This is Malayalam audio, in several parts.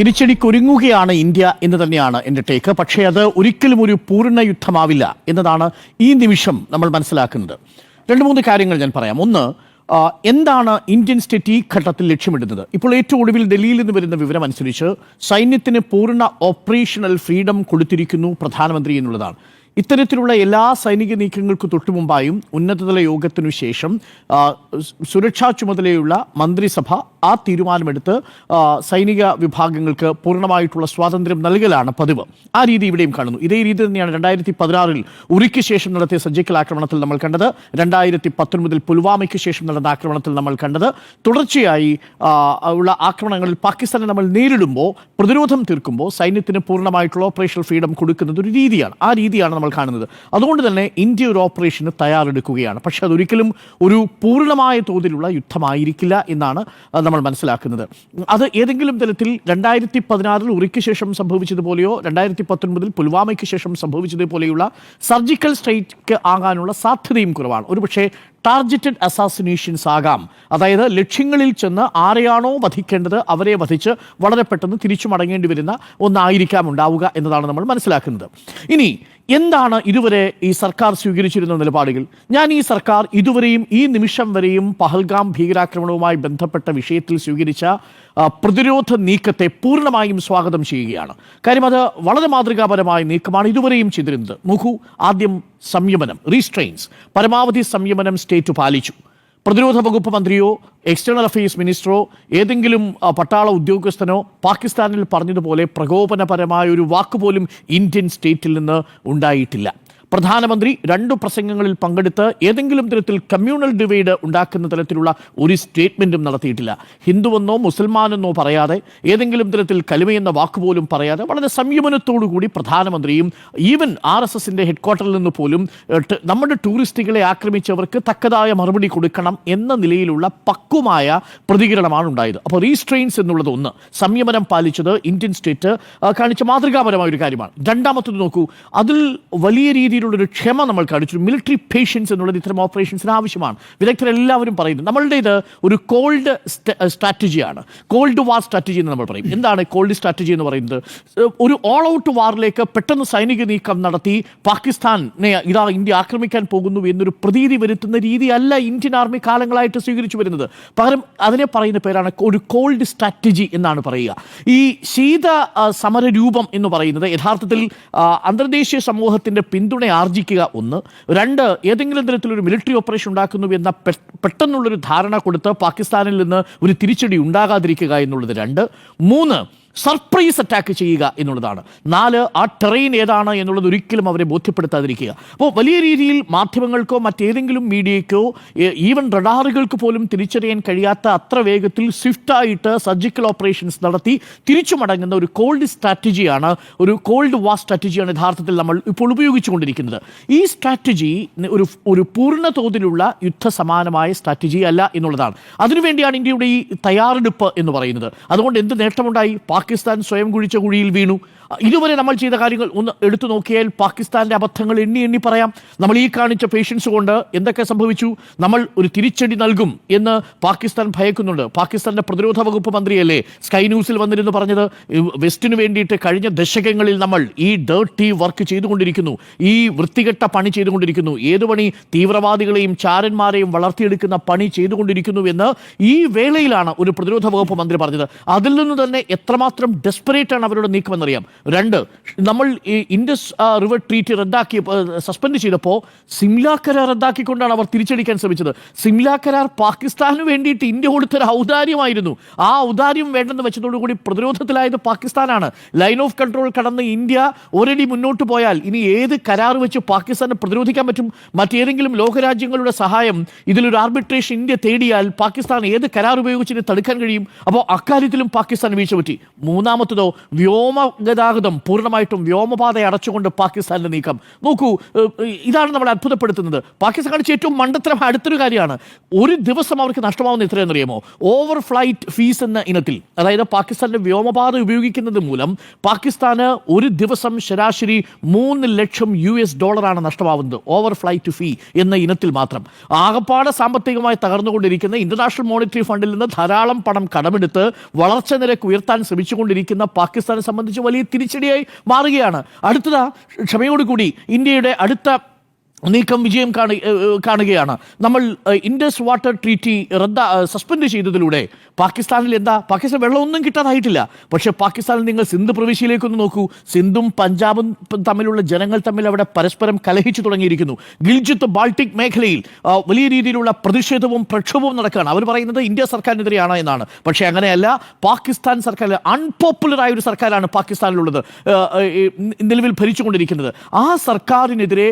തിരിച്ചടിക്കൊരുങ്ങുകയാണ് ഇന്ത്യ എന്ന് തന്നെയാണ് എന്റെ ടേക്ക് പക്ഷേ അത് ഒരിക്കലും ഒരു പൂർണ യുദ്ധമാവില്ല എന്നതാണ് ഈ നിമിഷം നമ്മൾ മനസ്സിലാക്കുന്നത്. രണ്ട് മൂന്ന് കാര്യങ്ങൾ ഞാൻ പറയാം. ഒന്ന് എന്താണ് ഇന്ത്യൻ സ്റ്റേറ്റ് ഈ ഘട്ടത്തിൽ ലക്ഷ്യമിടുന്നത്? ഇപ്പോൾ ഏറ്റവും ഒടുവിൽ ഡൽഹിയിൽ നിന്ന് വരുന്ന വിവരം അനുസരിച്ച് സൈന്യത്തിന് പൂർണ ഓപ്പറേഷണൽ ഫ്രീഡം കൊടുത്തിരിക്കുന്നു പ്രധാനമന്ത്രി എന്നുള്ളതാണ്. ഇത്തരത്തിലുള്ള എല്ലാ സൈനിക നീക്കങ്ങൾക്ക് തൊട്ടു മുമ്പായും ഉന്നതതല യോഗത്തിനു ശേഷം സുരക്ഷാ ചുമതലയുള്ള മന്ത്രിസഭ ആ തീരുമാനമെടുത്ത് സൈനിക വിഭാഗങ്ങൾക്ക് പൂർണമായിട്ടുള്ള സ്വാതന്ത്ര്യം നൽകലാണ് പതിവ്. ആ രീതി ഇവിടെയും കാണുന്നു. ഇതേ രീതി തന്നെയാണ് രണ്ടായിരത്തി പതിനാറിൽ ഉറിക്ക് ശേഷം നടത്തിയ സർജിക്കൽ ആക്രമണത്തിൽ നമ്മൾ കണ്ടത് രണ്ടായിരത്തി പത്തൊൻപതിൽ പുൽവാമയ്ക്ക് ശേഷം നടന്ന ആക്രമണത്തിൽ നമ്മൾ കണ്ടത് തുടർച്ചയായി ഉള്ള ആക്രമണങ്ങളിൽ പാകിസ്ഥാനെ നമ്മൾ നേരിടുമ്പോൾ പ്രതിരോധം തീർക്കുമ്പോൾ സൈന്യത്തിന് പൂർണമായിട്ടുള്ള ഓപ്പറേഷണൽ ഫ്രീഡം കൊടുക്കുന്നത് ഒരു രീതിയാണ്. ആ രീതിയാണ് നമ്മൾ കാണുന്നത്. അതുകൊണ്ട് തന്നെ ഇന്ത്യ ഒരു ഓപ്പറേഷന് തയ്യാറെടുക്കുകയാണ്. പക്ഷേ അതൊരിക്കലും ഒരു പൂർണമായ തോതിലുള്ള യുദ്ധമായിരിക്കില്ല എന്നാണ് നമ്മൾ മനസ്സിലാക്കുന്നത്. അത് ഏതെങ്കിലും തരത്തിൽ രണ്ടായിരത്തി പതിനാറിൽ ഉറിക്ക് ശേഷം സംഭവിച്ചതുപോലെയോ രണ്ടായിരത്തി പത്തൊൻപതിൽ പുൽവാമയ്ക്ക് ശേഷം സംഭവിച്ചതുപോലെയുള്ള സർജിക്കൽ സ്ട്രൈക്ക് ആകാനുള്ള സാധ്യതയും കുറവാണ്. ഒരുപക്ഷെ ടാർഗറ്റഡ് അസാസിനേഷൻസ് ആകാം. അതായത് ലക്ഷ്യങ്ങളിൽ ചെന്ന് ആരെയാണോ വധിക്കേണ്ടത് അവരെ വധിച്ച് വളരെ പെട്ടെന്ന് തിരിച്ചു മടങ്ങേണ്ടി വരുന്ന ഒന്നായിരിക്കാം ഉണ്ടാവുക എന്നതാണ് നമ്മൾ മനസ്സിലാക്കുന്നത്. ഇനി എന്താണ് ഇതുവരെ ഈ സർക്കാർ സ്വീകരിച്ചിരുന്ന നിലപാടുകൾ? ഞാൻ ഈ സർക്കാർ ഇതുവരെയും ഈ നിമിഷം വരെയും പഹൽഗാം ഭീകരാക്രമണവുമായി ബന്ധപ്പെട്ട വിഷയത്തിൽ സ്വീകരിച്ച പ്രതിരോധ നീക്കത്തെ പൂർണമായും സ്വാഗതം ചെയ്യുകയാണ്. കാര്യം അത് വളരെ മാതൃകാപരമായ നീക്കമാണ്. ഇതുവരെയും ചെയ്തിരുന്നത്. മുഖു ആദ്യം സംയമനം റീസ്ട്രെയിൻസ് പരമാവധി സംയമനം സ്റ്റേറ്റ് പാലിച്ചു. പ്രതിരോധ വകുപ്പ് മന്ത്രിയോ എക്സ്റ്റേണൽ അഫയേഴ്സ് മിനിസ്റ്ററോ ഏതെങ്കിലും പട്ടാള ഉദ്യോഗസ്ഥനോ പാകിസ്ഥാനിൽ പറഞ്ഞതുപോലെ പ്രകോപനപരമായ ഒരു വാക്കുപോലും ഇന്ത്യൻ സ്റ്റേറ്റിൽ നിന്ന് ഉണ്ടായിട്ടില്ല. പ്രധാനമന്ത്രി രണ്ടു പ്രസംഗങ്ങളിൽ പങ്കെടുത്ത് ഏതെങ്കിലും തരത്തിൽ കമ്മ്യൂണൽ ഡിവൈഡ് ഉണ്ടാക്കുന്ന തരത്തിലുള്ള ഒരു സ്റ്റേറ്റ്മെന്റും നടത്തിയിട്ടില്ല. ഹിന്ദുവെന്നോ മുസൽമാനെന്നോ പറയാതെ ഏതെങ്കിലും തരത്തിൽ കലിമയെന്ന വാക്കുപോലും പറയാതെ വളരെ സംയമനത്തോടു കൂടി പ്രധാനമന്ത്രിയും ഈവൻ ആർ എസ് എസിന്റെ ഹെഡ്ക്വാർട്ടറിൽ നിന്ന് പോലും നമ്മുടെ ടൂറിസ്റ്റുകളെ ആക്രമിച്ചവർക്ക് തക്കതായ മറുപടി കൊടുക്കണം എന്ന നിലയിലുള്ള പക്വമായ പ്രതികരണമാണ് ഉണ്ടായത്. അപ്പോൾ റീസ്ട്രെയിൻസ് എന്നുള്ളത് ഒന്ന്. സംയമനം പാലിച്ചത് ഇന്ത്യൻ സ്റ്റേറ്റ് കാണിച്ച മാതൃകാപരമായ ഒരു കാര്യമാണ്. രണ്ടാമത്തത് നോക്കൂ. അതിൽ വലിയ രീതിയിലുള്ളൊരു ക്ഷമ നമ്മൾ കാണിച്ചു. മിലിറ്ററി പേഷ്യൻസ് എന്നുള്ളത് ഇത്തരം ഓപ്പറേഷൻസിന് ആവശ്യമാണ്. വിദഗ്ധരെല്ലാവരും പറയുന്നു. നമ്മളുടേത് ഒരു കോൾഡ് സ്ട്രാറ്റജിയാണ് കോൾഡ് വാർ സ്ട്രാറ്റജി എന്ന് നമ്മൾ പറയും. എന്താണ് കോൾഡ് സ്ട്രാറ്റജി എന്ന് പറയുന്നത്? ഒരു ഓൾ ഔട്ട് വാറിലേക്ക് പെട്ടെന്ന് സൈനിക നീക്കം നടത്തി പാകിസ്ഥാനെ ഇതാ ഇന്ത്യ ആക്രമിക്കാൻ പോകുന്നു എന്നൊരു പ്രതീതി വരുത്തുന്ന രീതിയല്ല ഇന്ത്യൻ ആർമി കാലങ്ങളായിട്ട് സ്വീകരിച്ചു വരുന്നത്. പകരം അതിനെ പറയുന്ന പേരാണ് ഒരു കോൾഡ് സ്ട്രാറ്റജി എന്നാണ് പറയുക. ഈ ശീത സമരരൂപം സമര രൂപം എന്ന് പറയുന്നത് യഥാർത്ഥത്തിൽ അന്തർദേശീയ സമൂഹത്തിന്റെ പിന്തുണ ആർജിക്കുക. ഒന്ന്. രണ്ട് ഏതെങ്കിലും തരത്തിലൊരു മിലിറ്ററി ഓപ്പറേഷൻ ഉണ്ടാക്കുന്നു എന്ന പെട്ടെന്നുള്ളൊരു ധാരണ കൊടുത്ത് പാകിസ്ഥാനിൽ നിന്ന് ഒരു തിരിച്ചടി ഉണ്ടാകാതിരിക്കുക എന്നുള്ളത് രണ്ട്. മൂന്ന് സർപ്രൈസ് അറ്റാക്ക് ചെയ്യുക എന്നുള്ളതാണ്. നാല് ആ ടെറൈൻ ഏതാണ് എന്നുള്ളത് ഒരിക്കലും അവരെ ബോധ്യപ്പെടുത്താതിരിക്കുക. അപ്പോൾ വലിയ രീതിയിൽ മാധ്യമങ്ങൾക്കോ മറ്റേതെങ്കിലും മീഡിയയ്ക്കോ ഈവൻ റഡാറുകൾക്ക് പോലും തിരിച്ചറിയാൻ കഴിയാത്ത അത്ര വേഗത്തിൽ സ്വിഫ്റ്റായിട്ട് സർജിക്കൽ ഓപ്പറേഷൻസ് നടത്തി തിരിച്ചു മടങ്ങുന്ന ഒരു കോൾഡ് സ്ട്രാറ്റജിയാണ് ഒരു കോൾഡ് വാ സ്ട്രാറ്റജിയാണ് യഥാർത്ഥത്തിൽ നമ്മൾ ഇപ്പോൾ ഉപയോഗിച്ചുകൊണ്ടിരിക്കുന്നത്. ഈ സ്ട്രാറ്റജി ഒരു ഒരു പൂർണ തോതിലുള്ള യുദ്ധസമാനമായ സ്ട്രാറ്റജി അല്ല എന്നുള്ളതാണ്. അതിനുവേണ്ടിയാണ് ഇന്ത്യയുടെ ഈ തയ്യാറെടുപ്പ് എന്ന് പറയുന്നത്. അതുകൊണ്ട് എന്ത് നേട്ടമുണ്ടായി? പാകിസ്ഥാൻ സ്വയം കുഴിച്ച കുഴിയിൽ വീണു. ഇതുവരെ നമ്മൾ ചെയ്ത കാര്യങ്ങൾ ഒന്ന് എടുത്തു നോക്കിയാൽ പാകിസ്ഥാന്റെ അബദ്ധങ്ങൾ എണ്ണി എണ്ണി പറയാം. നമ്മൾ ഈ കാണിച്ച പേഷ്യൻസ് കൊണ്ട് എന്തൊക്കെ സംഭവിച്ചു? നമ്മൾ ഒരു തിരിച്ചടി നൽകും എന്ന് പാകിസ്ഥാൻ ഭയക്കുന്നുണ്ട്. പാകിസ്ഥാന്റെ പ്രതിരോധ വകുപ്പ് മന്ത്രിയല്ലേ സ്കൈ ന്യൂസിൽ വന്നിരുന്നു പറഞ്ഞത്. വെസ്റ്റിന് വേണ്ടിയിട്ട് കഴിഞ്ഞ ദശകങ്ങളിൽ നമ്മൾ ഈ ഡേർട്ടി വർക്ക് ചെയ്തുകൊണ്ടിരിക്കുന്നു. ഈ വൃത്തികെട്ട പണി ചെയ്തുകൊണ്ടിരിക്കുന്നു. ഏത് പണി? തീവ്രവാദികളെയും ചാരന്മാരെയും വളർത്തിയെടുക്കുന്ന പണി ചെയ്തുകൊണ്ടിരിക്കുന്നു എന്ന് ഈ വേളയിലാണ് ഒരു പ്രതിരോധ വകുപ്പ് മന്ത്രി പറഞ്ഞത്. അതിൽ നിന്ന് തന്നെ എത്രമാത്രം ഡെസ്പറേറ്റ് ആണ് അവരുടെ നീക്കമെന്നറിയാം. രണ്ട് നമ്മൾ ഈ ഇൻഡസ് റിവർ ട്രീറ്റ് റദ്ദാക്കി സസ്പെൻഡ് ചെയ്തപ്പോൾ സിംല കരാർ റദ്ദാക്കിക്കൊണ്ടാണ് അവർ തിരിച്ചടിക്കാൻ ശ്രമിച്ചത്. സിംല കരാർ പാകിസ്ഥാന് വേണ്ടിയിട്ട് ഇന്ത്യ കൊടുത്തൊരു ഔദാര്യമായിരുന്നു. ആ ഔദാര്യം വേണ്ടെന്ന് വെച്ചതോടുകൂടി പ്രതിരോധത്തിലായത് പാകിസ്ഥാനാണ്. ലൈൻ ഓഫ് കൺട്രോൾ കടന്ന് ഇന്ത്യ ഒരടി മുന്നോട്ട് പോയാൽ ഇനി ഏത് കരാർ വെച്ച് പാകിസ്ഥാനെ പ്രതിരോധിക്കാൻ പറ്റും? മറ്റേതെങ്കിലും ലോകരാജ്യങ്ങളുടെ സഹായം ഇതിലൊരു ആർബിട്രേഷൻ ഇന്ത്യ തേടിയാൽ പാകിസ്ഥാൻ ഏത് കരാർ ഉപയോഗിച്ച് തടുക്കാൻ കഴിയും? അപ്പോൾ അക്കാര്യത്തിലും പാകിസ്ഥാൻ വീഴ്ച പറ്റി. മൂന്നാമത്തതോ വ്യോമഗതാഗത ഗതാഗതം പൂർണമായിട്ടും വ്യോമപാത അടച്ചുകൊണ്ട് പാകിസ്ഥാനിലെ നീക്കം. നോക്കൂ ഇതാണ് നമ്മൾ അത്ഭുതപ്പെടുത്തുന്നത്. പാകിസ്ഥാൻ കാണിച്ച ഏറ്റവും മണ്ടത്തരം അടുത്തൊരു കാര്യമാണ്. ഒരു ദിവസം അവർക്ക് നഷ്ടമാവുന്ന എത്രയെന്നറിയാമോ ഓവർ ഫ്ലൈറ്റ് ഫീസ് എന്ന ഇനത്തിൽ അതായത് പാകിസ്ഥാന്റെ വ്യോമപാത ഉപയോഗിക്കുന്നത് മൂലം പാകിസ്ഥാന് ഒരു ദിവസം ശരാശരി മൂന്ന് ലക്ഷം യു എസ് ഡോളറാണ് നഷ്ടമാവുന്നത്. ഓവർ ഫ്ലൈറ്റ് ഫീ എന്ന ഇനത്തിൽ മാത്രം. ആകപ്പാടെ സാമ്പത്തികമായി തകർന്നുകൊണ്ടിരിക്കുന്ന ഇന്റർനാഷണൽ മോണിറ്ററി ഫണ്ടിൽ നിന്ന് ധാരാളം പണം കടമെടുത്ത് വളർച്ച നിരക്ക് ഉയർത്താൻ ശ്രമിച്ചുകൊണ്ടിരിക്കുന്ന പാകിസ്ഥാനെ സംബന്ധിച്ച് വലിയ തിരിച്ചടിയായി മാറുകയാണ്. അടുത്തതാ ക്ഷമയോടുകൂടി ഇന്ത്യയുടെ അടുത്ത നീക്കം വിജയം കാണുകയാണ്. നമ്മൾ ഇൻഡസ് വാട്ടർ ട്രീറ്റി റദ്ദ സസ്പെൻഡ് ചെയ്തതിലൂടെ പാകിസ്ഥാനിൽ എന്താ? പാകിസ്ഥാൻ വെള്ളമൊന്നും കിട്ടാതായിട്ടില്ല. പക്ഷേ പാകിസ്ഥാനിൽ നിങ്ങൾ സിന്ധ് പ്രവിശ്യയിലേക്കൊന്ന് നോക്കൂ. സിന്ധും പഞ്ചാബും തമ്മിലുള്ള ജനങ്ങൾ തമ്മിൽ അവിടെ പരസ്പരം കലഹിച്ചു തുടങ്ങിയിരിക്കുന്നു. ഗിൽജിത്ത് ബാൾട്ടിക് മേഖലയിൽ വലിയ രീതിയിലുള്ള പ്രതിഷേധവും പ്രക്ഷോഭവും നടക്കുകയാണ്. അവർ പറയുന്നത് ഇന്ത്യ സർക്കാരിനെതിരെയാണ് എന്നാണ്. പക്ഷേ അങ്ങനെയല്ല. പാകിസ്ഥാൻ സർക്കാർ അൺപോപ്പുലറായ ഒരു സർക്കാരാണ് പാകിസ്ഥാനിലുള്ളത്. നിലവിൽ ഭരിച്ചുകൊണ്ടിരിക്കുന്നത്. ആ സർക്കാരിനെതിരെ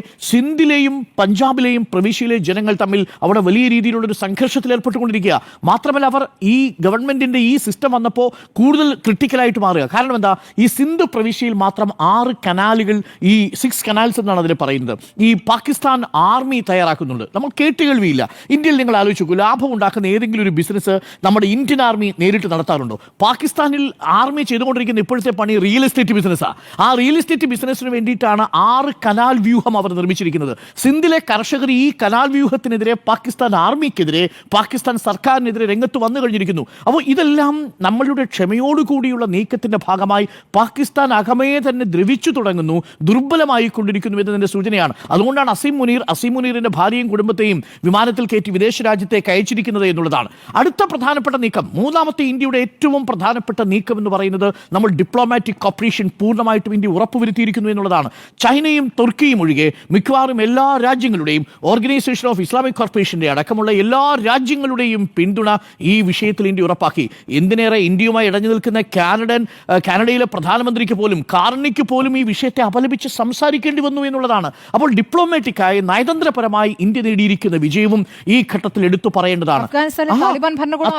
സിന്ധിലെയും പഞ്ചാബിലെയും പ്രവിശ്യയിലെ ജനങ്ങൾ തമ്മിൽ അവിടെ വലിയ രീതിയിലുള്ള ഒരു സംഘർഷത്തിൽ ഏർപ്പെട്ടുകൊണ്ടിരിക്കുക. മാത്രമല്ല അവർ ഈ ഗവൺമെന്റിന്റെ ഈ സിസ്റ്റം വന്നപ്പോൾ കൂടുതൽ ക്രിട്ടിക്കലായിട്ട് മാറുക. കാരണം എന്താ? ഈ സിന്ധു പ്രവിശ്യയിൽ മാത്രം ആറ് കനാലുകൾ ഈ സിക്സ് കനാൽസ് എന്നാണ് അതിൽ പറയുന്നത്. ഈ പാകിസ്ഥാൻ ആർമി തയ്യാറാക്കുന്നുണ്ട്. നമ്മൾ കേട്ടുകേൾവിയില്ല ഇന്ത്യയിൽ നിങ്ങൾ ആലോചിച്ച് ലാഭം ഉണ്ടാക്കുന്ന ഏതെങ്കിലും ഒരു ബിസിനസ് നമ്മുടെ ഇന്ത്യൻ ആർമി നേരിട്ട് നടത്താറുണ്ടോ? പാകിസ്ഥാനിൽ ആർമി ചെയ്തുകൊണ്ടിരിക്കുന്ന ഇപ്പോഴത്തെ പണി റിയൽ എസ്റ്റേറ്റ് ബിസിനസ്സാണ് ആ. റിയൽ എസ്റ്റേറ്റ് ബിസിനസ്സിന് വേണ്ടിയിട്ടാണ് ആറ് കനാൽ വ്യൂഹം അവർ നിർമ്മിച്ചിരിക്കുന്നത്. സിന്ധിലെ കർഷകർ ഈ കനാൽ വ്യൂഹത്തിനെതിരെ പാകിസ്ഥാൻ ആർമിക്കെതിരെ പാകിസ്ഥാൻ സർക്കാരിനെതിരെ രംഗത്ത് വന്നു കഴിഞ്ഞിരിക്കുന്നു. അപ്പോൾ ഇതെല്ലാം നമ്മളുടെ ക്ഷമയോടുകൂടിയുള്ള നീക്കത്തിന്റെ ഭാഗമായി പാകിസ്ഥാൻ അകമേ തന്നെ ദ്രവിച്ചു തുടങ്ങുന്നു ദുർബലമായി കൊണ്ടിരിക്കുന്നു എന്നതിന്റെ സൂചനയാണ്. അതുകൊണ്ടാണ് അസീം മുനീർ അസീം മുനീറിന്റെ ഭാര്യയും കുടുംബത്തെയും വിമാനത്തിൽ കയറ്റി വിദേശ രാജ്യത്തേക്ക് അയച്ചിരിക്കുന്നത് എന്നുള്ളതാണ്. അടുത്ത പ്രധാനപ്പെട്ട നീക്കം മൂന്നാമത്തെ ഇന്ത്യയുടെ ഏറ്റവും പ്രധാനപ്പെട്ട നീക്കം എന്ന് പറയുന്നത് നമ്മൾ ഡിപ്ലോമാറ്റിക് കോപ്പറേഷൻ പൂർണമായിട്ടും ഇന്ത്യ ഉറപ്പുവരുത്തിയിരിക്കുന്നു എന്നുള്ളതാണ്. ചൈനയും തുർക്കിയും ഒഴികെ മിക്കവാറും എല്ലാ രാജ്യങ്ങളുടെയും ഓർഗനൈസേഷൻ ഓഫ് ഇസ്ലാമിക് കോർപ്പറേഷന്റെ അടക്കമുള്ള എല്ലാ രാജ്യങ്ങളുടെയും പിന്തുണ ഈ വിഷയത്തിൽ ഇന്ത്യ ഉറപ്പാക്കി. എന്തിനേറെ ഇന്ത്യയുമായി ഇടഞ്ഞു നിൽക്കുന്ന കാനഡൻ കാനഡയിലെ പ്രധാനമന്ത്രിക്ക് പോലും കാർണിക്ക് പോലും ഈ വിഷയത്തെ അപലപിച്ച് സംസാരിക്കേണ്ടി വന്നു എന്നുള്ളതാണ്. അപ്പോൾ ഡിപ്ലോമാറ്റിക്കായി നയതന്ത്രപരമായി ഇന്ത്യ നേടിയിരിക്കുന്ന വിജയവും ഈ ഘട്ടത്തിൽ എടുത്തു പറയേണ്ടതാണ്.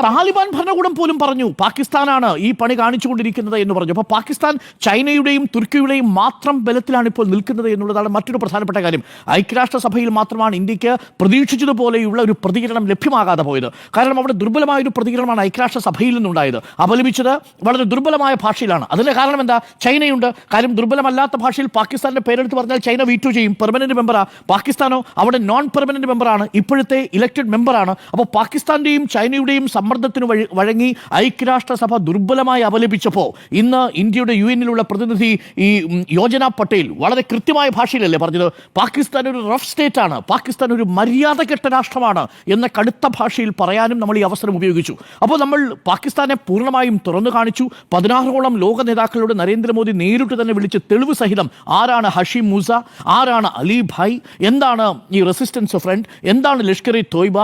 താലിബാൻ ഭരണകൂടം പോലും പറഞ്ഞു പാകിസ്ഥാനാണ് ഈ പണി കാണിച്ചുകൊണ്ടിരിക്കുന്നത് എന്ന് പറഞ്ഞു. അപ്പോൾ പാകിസ്ഥാൻ ചൈനയുടെയും തുർക്കിയുടെയും മാത്രം ബലത്തിലാണ് ഇപ്പോൾ നിൽക്കുന്നത് എന്നുള്ളതാണ് മറ്റൊരു പ്രധാനപ്പെട്ട കാര്യം. ഐക്യരാഷ്ട്രസഭയിൽ മാത്രമാണ് ഇന്ത്യയ്ക്ക് പ്രതീക്ഷിച്ചതുപോലെയുള്ള ഒരു പ്രതികരണം ലഭ്യമാകാതെ പോയത്. കാരണം അവിടെ ദുർബലമായ ഒരു പ്രതികരണമാണ് ഐക്യരാഷ്ട്രസഭയിൽ നിന്നുണ്ടായത്. അപലപിച്ചത് വളരെ ദുർബലമായ ഭാഷയിലാണ്. അതിന്റെ കാരണം എന്താ? ചൈനയുണ്ട്. കാര്യം ദുർബലമല്ലാത്ത ഭാഷയിൽ പാകിസ്ഥാന്റെ പേരെടുത്ത് പറഞ്ഞാൽ ചൈന വീറ്റു ചെയ്യും. പെർമനന്റ് മെമ്പറാ പാകിസ്ഥാനോ അവിടെ നോൺ പെർമനന്റ് മെമ്പറാണ് ഇപ്പോഴത്തെ ഇലക്റ്റഡ് മെമ്പറാണ് അപ്പോൾ പാകിസ്ഥാന്റെയും ചൈനയുടെയും സമ്മർദ്ദത്തിന് വഴി വഴങ്ങി ഐക്യരാഷ്ട്രസഭ ദുർബലമായി അപലപിച്ചപ്പോൾ ഇന്ന് ഇന്ത്യയുടെ യു എന്നിലുള്ള പ്രതിനിധി ഈ യോജന പട്ടേൽ വളരെ കൃത്യമായ ഭാഷയിലല്ലേ പറഞ്ഞത്? പാകിസ്ഥാൻ ഒരു റഫ് സ്റ്റേറ്റ് ആണ് പാകിസ്ഥാൻ ഒരു മര്യാദകെട്ട രാഷ്ട്രമാണ് എന്ന കടുത്ത ഭാഷയിൽ പറയാനും നമ്മൾ ഈ അവസരം ഉപയോഗിച്ചു. അപ്പോൾ നമ്മൾ പാകിസ്ഥാനെ പൂർണമായും തുറന്നു കാണിച്ചു. പതിനാറോളം ലോക നേതാക്കളോട് നരേന്ദ്രമോദി നേരിട്ട് തന്നെ വിളിച്ച് തെളിവ് സഹിതം ആരാണ് ഹഷീം മൂസ ആരാണ് അലി ഭായ് എന്താണ് ഈ റെസിസ്റ്റൻസ് ഫ്രണ്ട് എന്താണ് ലഷ്കർ ഇ തോയ്ബ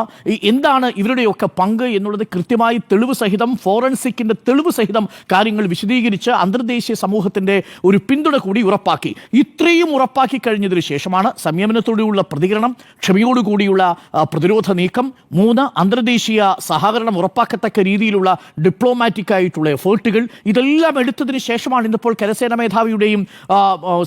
എന്താണ് ഇവരുടെയൊക്കെ പങ്ക് എന്നുള്ളത് കൃത്യമായി തെളിവ് സഹിതം ഫോറൻസിക്കിന്റെ തെളിവ് സഹിതം കാര്യങ്ങൾ വിശദീകരിച്ച് അന്തർദേശീയ സമൂഹത്തിന്റെ ഒരു പിന്തുണ കൂടി ഉറപ്പാക്കി. ഇത്രയും ഉറപ്പാക്കി കഴിഞ്ഞതിന് ശേഷമാണ് സംയമനത്തോടെയുള്ള പ്രതികരണം ക്ഷമയോടുകൂടിയുള്ള പ്രതിരോധ നീക്കം മൂന്ന് അന്തർദേശീയ സഹകരണം ഉറപ്പാക്കത്തക്ക രീതിയിലുള്ള ഡിപ്ലോമാറ്റിക് ആയിട്ടുള്ള എഫേർട്ടുകൾ ഇതെല്ലാം എടുത്തതിന് ശേഷമാണ് ഇന്നിപ്പോൾ കരസേനാ മേധാവിയുടെയും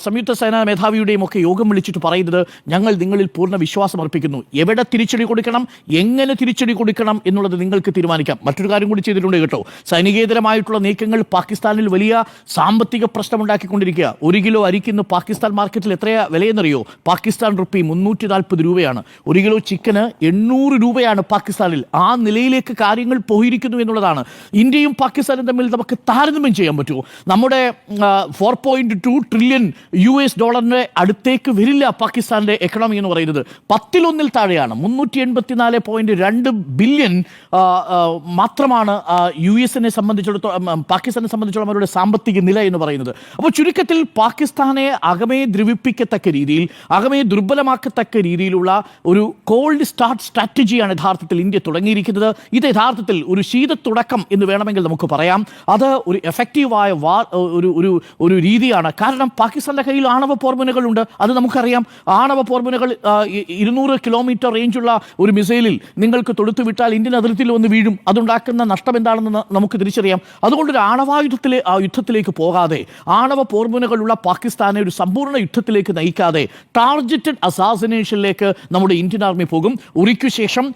സംയുക്ത സേനാ മേധാവിയുടെയും ഒക്കെ യോഗം വിളിച്ചിട്ട് പറയുന്നത് ഞങ്ങൾ നിങ്ങളിൽ പൂർണ വിശ്വാസം അർപ്പിക്കുന്നു. എവിടെ തിരിച്ചടി കൊടുക്കണം? എങ്ങനെ തിരിച്ചടി കൊടുക്കണം? എന്നുള്ളത് നിങ്ങൾക്ക് തീരുമാനിക്കാം. മറ്റൊരു കാര്യം കൂടി ചെയ്തിട്ടുണ്ട് കേട്ടോ. സൈനികേതരമായിട്ടുള്ള നീക്കങ്ങൾ പാകിസ്ഥാനിൽ വലിയ സാമ്പത്തിക പ്രശ്നമുണ്ടാക്കിക്കൊണ്ടിരിക്കുക. ഒരു കിലോ അരിക്കുന്ന പാകിസ്ഥാൻ മാർക്കറ്റിൽ എത്രയാ വിലയെന്നറിയോ? പാകിസ്ഥാൻ റുപ്പി മുന്നൂറ്റി നാൽപ്പത് രൂപയാണ്. ഒരു കിലോ ചിക്കന് എണ്ണൂറ് രൂപയാണ് പാകിസ്ഥാനിൽ. ആ നിലയിലേക്ക് കാര്യങ്ങൾ പോയിരിക്കുന്നു എന്നുള്ളതാണ്. ഇന്ത്യയും പാകിസ്ഥാനും തമ്മിൽ നമുക്ക് താരതമ്യം ചെയ്യാൻ പറ്റുമോ നമ്മുടെ four point two trillion U S ഡോളറിന്റെ അടുത്തേക്ക് വരില്ല പാകിസ്ഥാന്റെ എക്കണോമി എന്ന് പറയുന്നത്. പത്തിലൊന്നിൽ താഴെയാണ്. മുന്നൂറ്റി എൺപത്തിനാല് പോയിന്റ് രണ്ട് ബില്യൺ മാത്രമാണ് യു എസിനെ സംബന്ധിച്ചിടത്തോളം പാകിസ്ഥാനെ സംബന്ധിച്ചിടത്തോളം അവരുടെ സാമ്പത്തിക നില എന്ന് പറയുന്നത്. അപ്പോൾ ചുരുക്കത്തിൽ പാകിസ്ഥാനെ അകമേ ദ്രവിപ്പിക്കത്തക്ക രീതിയിൽ അകമേ ദുർബല ദുർബലമാക്കത്തക്ക രീതിയിലുള്ള ഒരു കോൾഡ് സ്റ്റാർട്ട് സ്ട്രാറ്റജിയാണ് യഥാർത്ഥത്തിൽ ഇന്ത്യ തുടങ്ങിയിരിക്കുന്നത്. ഇത് യഥാർത്ഥത്തിൽ ഒരു ശീത തുടക്കം എന്ന് വേണമെങ്കിൽ നമുക്ക് പറയാം. അത് ഒരു എഫക്റ്റീവായ വാ ഒരു ഒരു ഒരു രീതിയാണ്. കാരണം പാകിസ്ഥാന്റെ കയ്യിൽ ആണവ പോർമുനകളുണ്ട് അത് നമുക്കറിയാം. ആണവ പോർമുനകൾ ഇരുന്നൂറ് കിലോമീറ്റർ റേഞ്ചുള്ള ഒരു മിസൈലിൽ നിങ്ങൾക്ക് തൊടുത്തു വിട്ടാൽ ഇന്ത്യൻ അതിർത്തിയിൽ വന്ന് വീഴും. അതുണ്ടാക്കുന്ന നഷ്ടം എന്താണെന്ന് നമുക്ക് തിരിച്ചറിയാം. അതുകൊണ്ട് ഒരു ആണവായുധത്തിലെ ആ യുദ്ധത്തിലേക്ക് പോകാതെ ആണവ പോർമുനകളുള്ള പാകിസ്ഥാനെ ഒരു സമ്പൂർണ യുദ്ധത്തിലേക്ക് നയിക്കാതെ ടാർജറ്റഡ് അസാസിനേഷനിലേക്ക് നമ്മുടെ ഇന്ത്യൻ ആർമി പോകും. ഉറിക്കു ശേഷം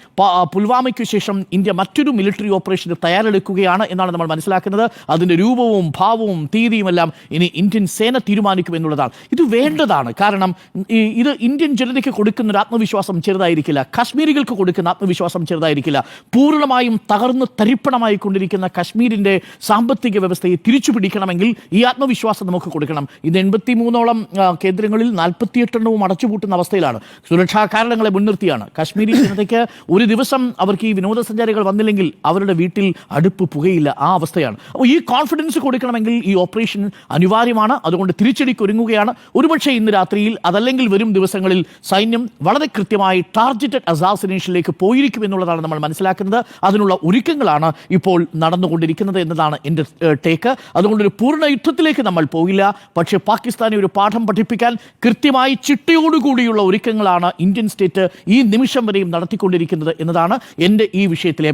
പുൽവാമയ്ക്ക് ശേഷം ഇന്ത്യ മറ്റൊരു മിലിറ്ററി ഓപ്പറേഷന് തയ്യാറെടുക്കുകയാണ് എന്നാണ് നമ്മൾ മനസ്സിലാക്കുന്നത്. അതിന്റെ രൂപവും ഭാവവും തീയതിയും എല്ലാം ഇനി ഇന്ത്യൻ സേന തീരുമാനിക്കും എന്നുള്ളതാണ്. ഇത് വേണ്ടതാണ്. കാരണം ഇത് ഇന്ത്യൻ ജനതയ്ക്ക് കൊടുക്കുന്ന ഒരു ആത്മവിശ്വാസം ചെറുതായിരിക്കില്ല. കാശ്മീരികൾക്ക് കൊടുക്കുന്ന ആത്മവിശ്വാസം ചെറുതായിരിക്കില്ല. പൂർണമായും തകർന്ന് തരിപ്പണമായി കൊണ്ടിരിക്കുന്ന കാശ്മീരിന്റെ സാമ്പത്തിക വ്യവസ്ഥയെ തിരിച്ചു പിടിക്കണമെങ്കിൽ ഈ ആത്മവിശ്വാസം നമുക്ക് കൊടുക്കണം. ഇത് എൺപത്തി മൂന്നോളം കേന്ദ്രങ്ങളിൽ നാൽപ്പത്തിയെട്ടെണ്ണവും അടച്ചുപൂട്ടുന്ന അവസ്ഥയിലാണ്. സുരക്ഷാ കാരണങ്ങളെ മുൻനിർത്തിയാണ്. കാശ്മീരി ജനതയ്ക്ക് ഒരു ദിവസം അവർക്ക് ഈ വിനോദസഞ്ചാരികൾ വന്നില്ലെങ്കിൽ അവരുടെ വീട്ടിൽ അടുപ്പ് പുകയില്ല. ആ അവസ്ഥയാണ്. അപ്പോൾ ഈ കോൺഫിഡൻസ് കൊടുക്കണമെങ്കിൽ ഈ ഓപ്പറേഷൻ അനിവാര്യമാണ്. അതുകൊണ്ട് തിരിച്ചടിക്ക് ഒരുങ്ങുകയാണ് ഒരുപക്ഷെ ഇന്ന് രാത്രിയിൽ അതല്ലെങ്കിൽ വരും ദിവസങ്ങളിൽ സൈന്യം വളരെ കൃത്യമായി ടാർജറ്റഡ് അസാസിനേഷനിലേക്ക് പോയിരിക്കും എന്നുള്ളതാണ് നമ്മൾ മനസ്സിലാക്കുന്നത്. അതിനുള്ള ഒരുക്കങ്ങളാണ് ഇപ്പോൾ നടന്നുകൊണ്ടിരിക്കുന്നത് എന്നതാണ് എന്റെ ടേക്ക് അതുകൊണ്ട് ഒരു പൂർണ യുദ്ധത്തിലേക്ക് നമ്മൾ പോകില്ല. പക്ഷേ പാകിസ്ഥാനെ ഒരു പാഠം പഠിപ്പിക്കാൻ കൃത്യമായി ചിട്ടയോടുകൂടിയുള്ള ഒരുക്കങ്ങളാണ് ഇന്ത്യൻ സ്റ്റേറ്റ് ഈ നിമിഷം വരെയും നടത്തിക്കൊണ്ടിരിക്കുന്നത് എന്നതാണ് എന്റെ ഈ വിഷയത്തിലെ